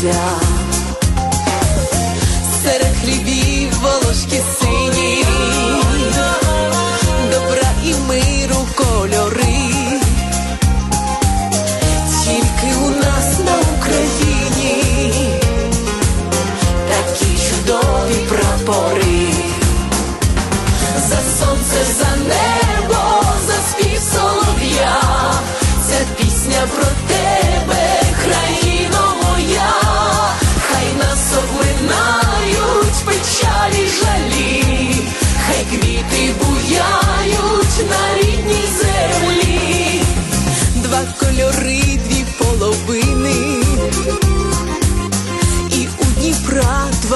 життя, серед хлібів волошки си.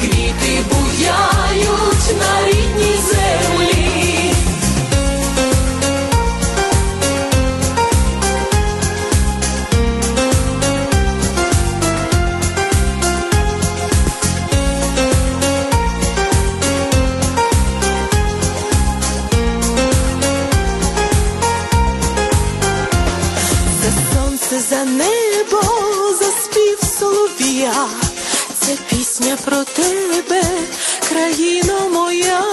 квіти буян. це пісня про тебе, країно моя,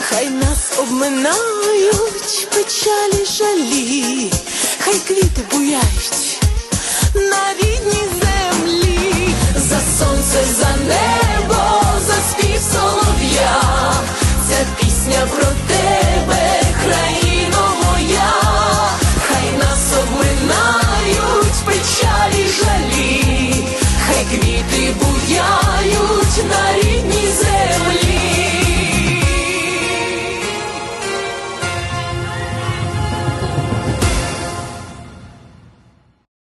хай нас обминають печалі жалі, хай квіти буяють на рідній землі.